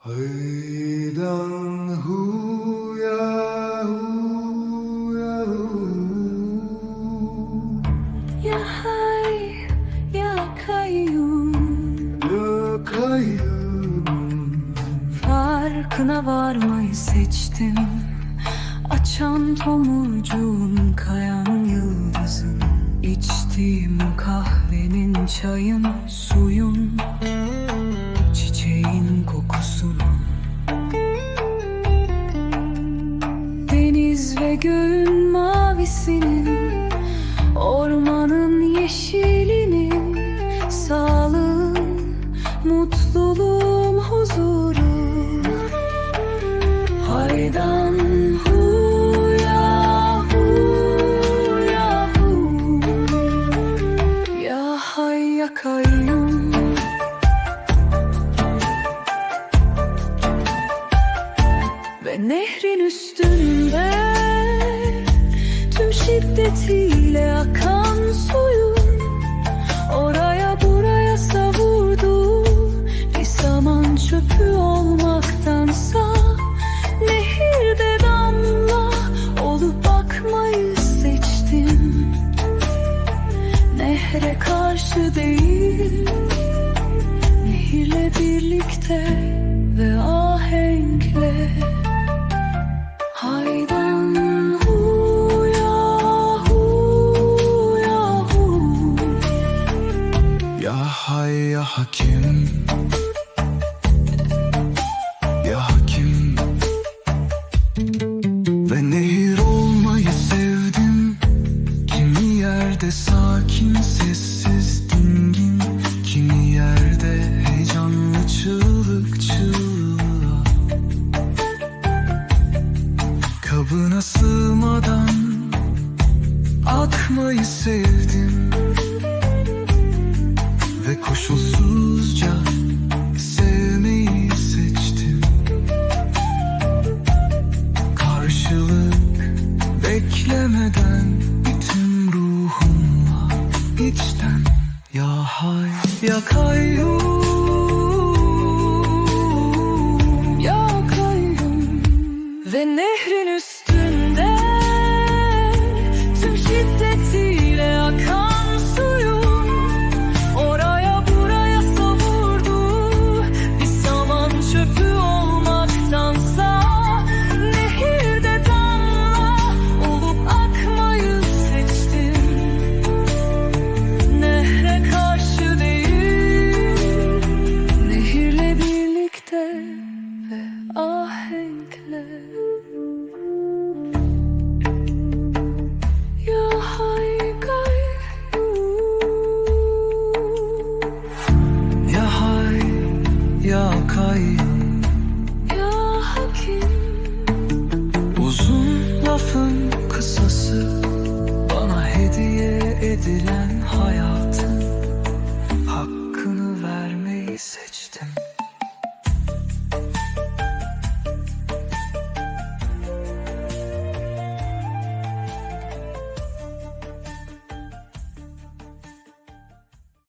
Haydan huya huya hu. Ya hay ya kayyum. Ya kayyum. Farkına varmayı seçtim. Açan tomurcuğun kayan yıldızın İçtiğim kahvenin çayın suyun Deniz ve göğün mavisinin Ormanın yeşilinin Sağlığın, mutluluğum, huzurum Haydan huya huya hu Ya hay ya kayyum Ve nehrin üstünde Tüm şiddetiyle akan suyun Oraya buraya savurdu. Bir saman çöpü olmaktansa Nehirde damla olup bakmayı seçtim. Nehre karşı değil Nehirle birlikte ve ahenkle yerde sakin sessiz dingin. Kimi yerde heyecanlı çığlık Kabına sığmadan Akmayı sevdim. Ve koşulsuzca içten ya hay ya kayyum ya kayyum Ya hakim. Uzun lafın kısası Bana hediye edilen hayatın Hakkını vermeyi seç.